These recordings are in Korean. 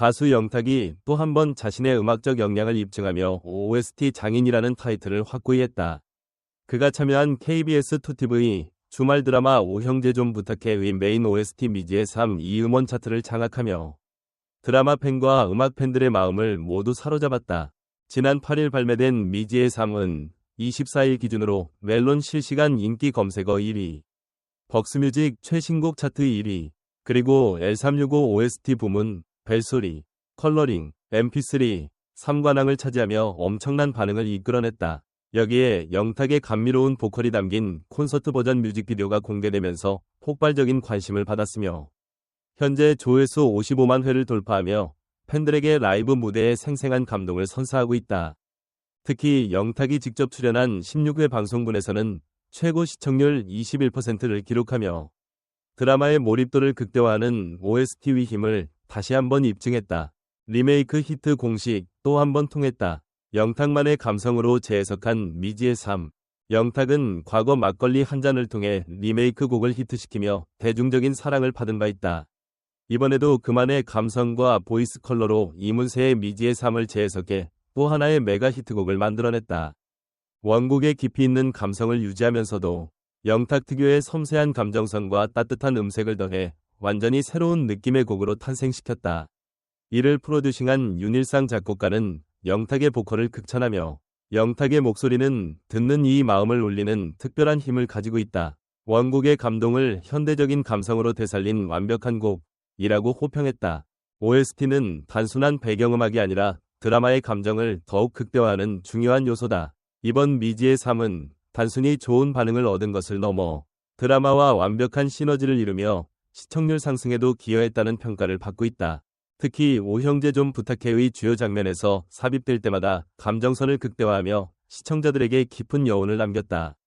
가수 영탁이 또 한 번 자신의 음악적 역량을 입증하며 OST 장인이라는 타이틀을 확고히 했다. 그가 참여한 KBS 2TV 주말 드라마 오형제 좀 부탁해의 메인 OST 미지의 3이 음원 차트를 장악하며 드라마 팬과 음악 팬들의 마음을 모두 사로잡았다. 지난 8일 발매된 미지의 3은 24일 기준으로 멜론 실시간 인기 검색어 1위, 벅스뮤직 최신곡 차트 1위, 그리고 L365 OST 부문 벨소리, 컬러링, mp3, 3관왕을 차지하며 엄청난 반응을 이끌어냈다. 여기에 영탁의 감미로운 보컬이 담긴 콘서트 버전 뮤직비디오가 공개되면서 폭발적인 관심을 받았으며 현재 조회수 55만 회를 돌파하며 팬들에게 라이브 무대의 생생한 감동을 선사하고 있다. 특히 영탁이 직접 출연한 16회 방송분에서는 최고 시청률 21%를 기록하며 드라마의 몰입도를 극대화하는 OST의 힘을 다시 한번 입증했다. 리메이크 히트 공식 또 한번 통했다. 영탁만의 감성으로 재해석한 미지의 삶. 영탁은 과거 막걸리 한 잔을 통해 리메이크 곡을 히트시키며 대중적인 사랑을 받은 바 있다. 이번에도 그만의 감성과 보이스 컬러로 이문세의 미지의 삶을 재해석해 또 하나의 메가 히트곡을 만들어냈다. 원곡의 깊이 있는 감성을 유지하면서도 영탁 특유의 섬세한 감정선과 따뜻한 음색을 더해 완전히 새로운 느낌의 곡으로 탄생시켰다. 이를 프로듀싱한 윤일상 작곡가는 영탁의 보컬을 극찬하며 영탁의 목소리는 듣는 이 마음을 울리는 특별한 힘을 가지고 있다. 원곡의 감동을 현대적인 감성으로 되살린 완벽한 곡이라고 호평했다. OST는 단순한 배경음악이 아니라 드라마의 감정을 더욱 극대화하는 중요한 요소다. 이번 미지의 삶은 단순히 좋은 반응을 얻은 것을 넘어 드라마와 완벽한 시너지를 이루며 시청률 상승에도 기여했다는 평가를 받고 있다. 특히 오형제 좀 부탁해의 주요 장면에서 삽입될 때마다 감정선을 극대화하며 시청자들에게 깊은 여운을 남겼다.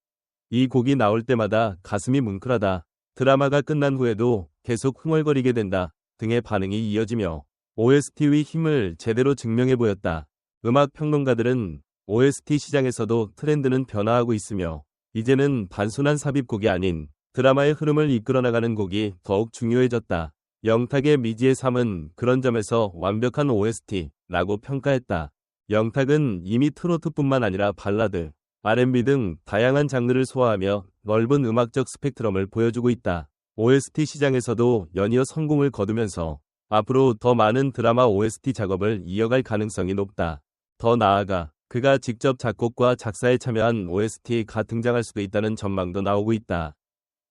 이 곡이 나올 때마다 가슴이 뭉클하다. 드라마가 끝난 후에도 계속 흥얼거리게 된다. 등의 반응이 이어지며 OST의 힘을 제대로 증명해 보였다. 음악 평론가들은 OST 시장에서도 트렌드는 변화하고 있으며 이제는 단순한 삽입곡이 아닌 드라마의 흐름을 이끌어나가는 곡이 더욱 중요해졌다. 영탁의 미지의 삶은 그런 점에서 완벽한 OST라고 평가했다. 영탁은 이미 트로트뿐만 아니라 발라드, R&B 등 다양한 장르를 소화하며 넓은 음악적 스펙트럼을 보여주고 있다. OST 시장에서도 연이어 성공을 거두면서 앞으로 더 많은 드라마 OST 작업을 이어갈 가능성이 높다. 더 나아가 그가 직접 작곡과 작사에 참여한 OST가 등장할 수도 있다는 전망도 나오고 있다.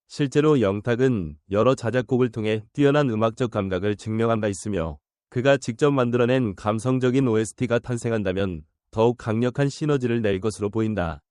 실제로 영탁은 여러 자작곡을 통해 뛰어난 음악적 감각을 증명한 바 있으며 그가 직접 만들어낸 감성적인 OST가 탄생한다면 더욱 강력한 시너지를 낼 것으로 보인다.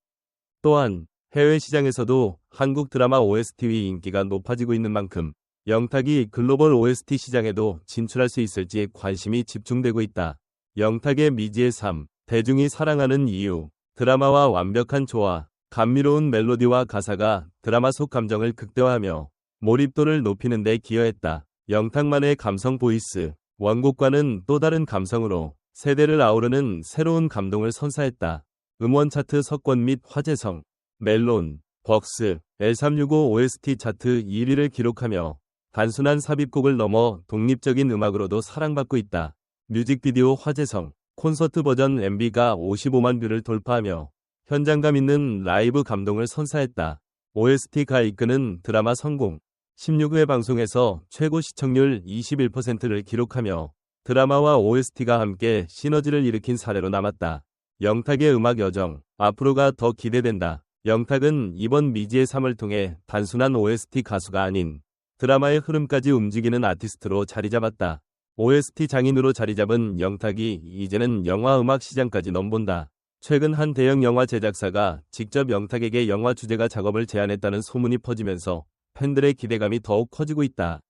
또한 해외 시장에서도 한국 드라마 OST의 인기가 높아지고 있는 만큼 영탁이 글로벌 OST 시장에도 진출할 수 있을지 관심이 집중되고 있다. 영탁의 미지의 삶, 대중이 사랑하는 이유, 드라마와 완벽한 조화, 감미로운 멜로디와 가사가 드라마 속 감정을 극대화하며 몰입도를 높이는 데 기여했다. 영탁만의 감성 보이스, 원곡과는 또 다른 감성으로 세대를 아우르는 새로운 감동을 선사했다. 음원 차트 석권 및 화제성, 멜론, 벅스, L365 OST 차트 1위를 기록하며 단순한 삽입곡을 넘어 독립적인 음악으로도 사랑받고 있다. 뮤직비디오 화제성, 콘서트 버전 MV가 55만 뷰를 돌파하며 현장감 있는 라이브 감동을 선사했다. OST가 이끄는 드라마 성공. 16회 방송에서 최고 시청률 21%를 기록하며 드라마와 OST가 함께 시너지를 일으킨 사례로 남았다. 영탁의 음악 여정, 앞으로가 더 기대된다. 영탁은 이번 미지의 삶을 통해 단순한 OST 가수가 아닌 드라마의 흐름까지 움직이는 아티스트로 자리 잡았다. OST 장인으로 자리 잡은 영탁이 이제는 영화 음악 시장까지 넘본다. 최근 한 대형 영화 제작사가 직접 영탁에게 영화 주제가 작업을 제안했다는 소문이 퍼지면서 팬들의 기대감이 더욱 커지고 있다.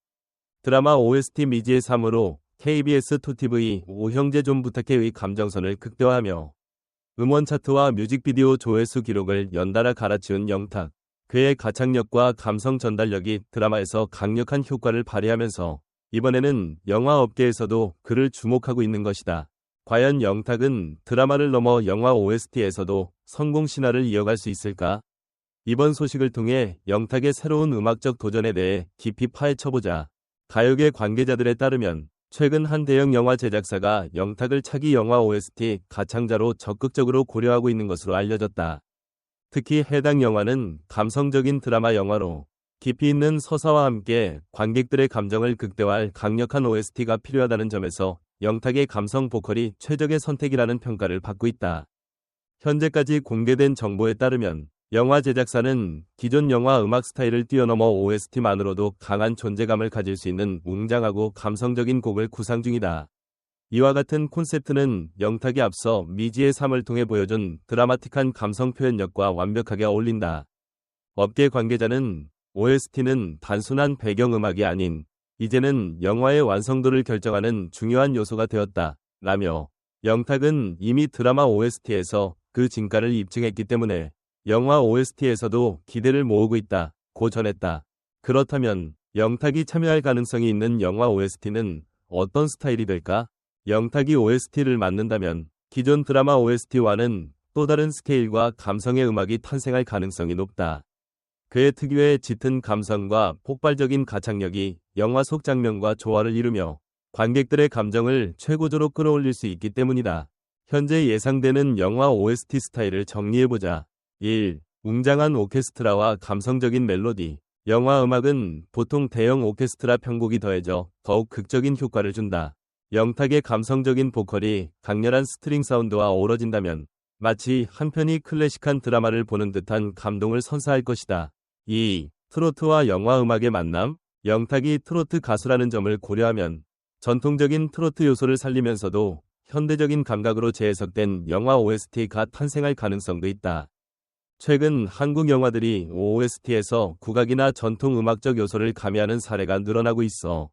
드라마 OST 미지의 삶으로 KBS 2TV 오형제 좀 부탁해의 감정선을 극대화하며 음원 차트와 뮤직비디오 조회수 기록을 연달아 갈아치운 영탁. 그의 가창력과 감성 전달력이 드라마에서 강력한 효과를 발휘하면서 이번에는 영화 업계에서도 그를 주목하고 있는 것이다. 과연 영탁은 드라마를 넘어 영화 OST에서도 성공 신화를 이어갈 수 있을까? 이번 소식을 통해 영탁의 새로운 음악적 도전에 대해 깊이 파헤쳐보자. 가요계 관계자들에 따르면 최근 한 대형 영화 제작사가 영탁을 차기 영화 OST 가창자로 적극적으로 고려하고 있는 것으로 알려졌다. 특히 해당 영화는 감성적인 드라마 영화로 깊이 있는 서사와 함께 관객들의 감정을 극대화할 강력한 OST가 필요하다는 점에서 영탁의 감성 보컬이 최적의 선택이라는 평가를 받고 있다. 현재까지 공개된 정보에 따르면 영화 제작사는 기존 영화 음악 스타일을 뛰어넘어 OST만으로도 강한 존재감을 가질 수 있는 웅장하고 감성적인 곡을 구상 중이다. 이와 같은 콘셉트는 영탁이 앞서 미지의 삶을 통해 보여준 드라마틱한 감성 표현력과 완벽하게 어울린다. 업계 관계자는 OST는 단순한 배경음악이 아닌 이제는 영화의 완성도를 결정하는 중요한 요소가 되었다. 라며 영탁은 이미 드라마 OST에서 그 진가를 입증했기 때문에 영화 OST에서도 기대를 모으고 있다. 고 전했다. 그렇다면 영탁이 참여할 가능성이 있는 영화 OST는 어떤 스타일이 될까? 영탁이 OST를 맡는다면 기존 드라마 OST와는 또 다른 스케일과 감성의 음악이 탄생할 가능성이 높다. 그의 특유의 짙은 감성과 폭발적인 가창력이 영화 속 장면과 조화를 이루며 관객들의 감정을 최고조로 끌어올릴 수 있기 때문이다. 현재 예상되는 영화 OST 스타일을 정리해보자. 1. 웅장한 오케스트라와 감성적인 멜로디. 영화 음악은 보통 대형 오케스트라 편곡이 더해져 더욱 극적인 효과를 준다. 영탁의 감성적인 보컬이 강렬한 스트링 사운드와 어우러진다면 마치 한편이 클래식한 드라마를 보는 듯한 감동을 선사할 것이다. 2. 트로트와 영화 음악의 만남. 영탁이 트로트 가수라는 점을 고려하면 전통적인 트로트 요소를 살리면서도 현대적인 감각으로 재해석된 영화 OST가 탄생할 가능성도 있다. 최근 한국 영화들이 OST에서 국악이나 전통 음악적 요소를 가미하는 사례가 늘어나고 있어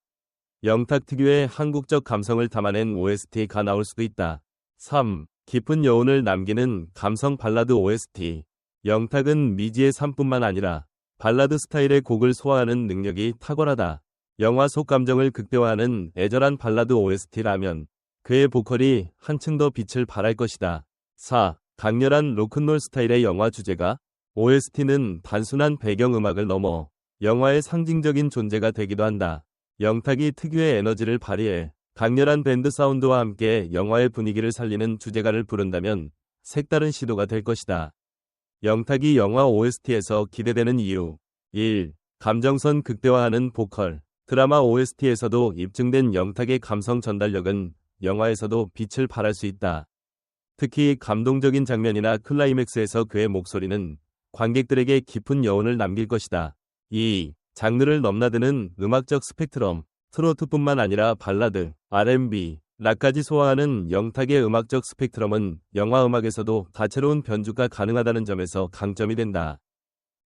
영탁 특유의 한국적 감성을 담아낸 OST가 나올 수도 있다. 3. 깊은 여운을 남기는 감성 발라드 OST. 영탁은 미지의 삶뿐만 아니라 발라드 스타일의 곡을 소화하는 능력이 탁월하다. 영화 속 감정을 극대화하는 애절한 발라드 OST라면 그의 보컬이 한층 더 빛을 발할 것이다. 4. 강렬한 로큰롤 스타일의 영화 주제가 OST는 단순한 배경음악을 넘어 영화의 상징적인 존재가 되기도 한다. 영탁이 특유의 에너지를 발휘해 강렬한 밴드 사운드와 함께 영화의 분위기를 살리는 주제가를 부른다면 색다른 시도가 될 것이다. 영탁이 영화 OST에서 기대되는 이유 1. 감정선 극대화하는 보컬 드라마 OST에서도 입증된 영탁의 감성 전달력은 영화에서도 빛을 발할 수 있다. 특히 감동적인 장면이나 클라이맥스에서 그의 목소리는 관객들에게 깊은 여운을 남길 것이다. 2. 장르를 넘나드는 음악적 스펙트럼 트로트뿐만 아니라 발라드, R&B, 락까지 소화하는 영탁의 음악적 스펙트럼은 영화 음악에서도 다채로운 변주가 가능하다는 점에서 강점이 된다.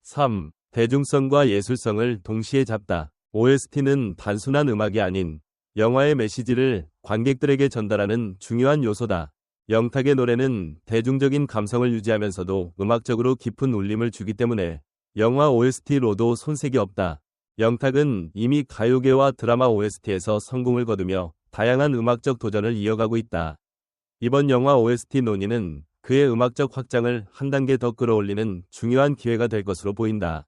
3. 대중성과 예술성을 동시에 잡다. OST는 단순한 음악이 아닌 영화의 메시지를 관객들에게 전달하는 중요한 요소다. 영탁의 노래는 대중적인 감성을 유지하면서도 음악적으로 깊은 울림을 주기 때문에 영화 OST로도 손색이 없다. 영탁은 이미 가요계와 드라마 OST에서 성공을 거두며 다양한 음악적 도전을 이어가고 있다. 이번 영화 OST 논의는 그의 음악적 확장을 한 단계 더 끌어올리는 중요한 기회가 될 것으로 보인다.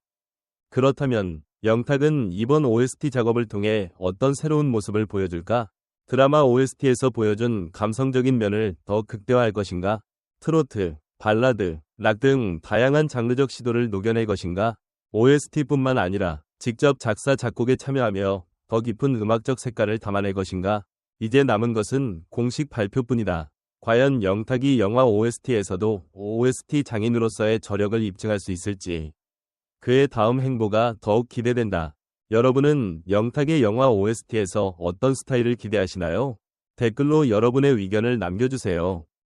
그렇다면 영탁은 이번 OST 작업을 통해 어떤 새로운 모습을 보여줄까? 드라마 OST에서 보여준 감성적인 면을 더 극대화할 것인가? 트로트, 발라드, 락 등 다양한 장르적 시도를 녹여낼 것인가? OST뿐만 아니라 직접 작사 작곡에 참여하며 더 깊은 음악적 색깔을 담아낼 것인가? 이제 남은 것은 공식 발표뿐이다. 과연 영탁이 영화 OST에서도 OST 장인으로서의 저력을 입증할 수 있을지. 그의 다음 행보가 더욱 기대된다. 여러분은 영탁의 영화 OST에서 어떤 스타일을 기대하시나요? 댓글로 여러분의 의견을 남겨주세요.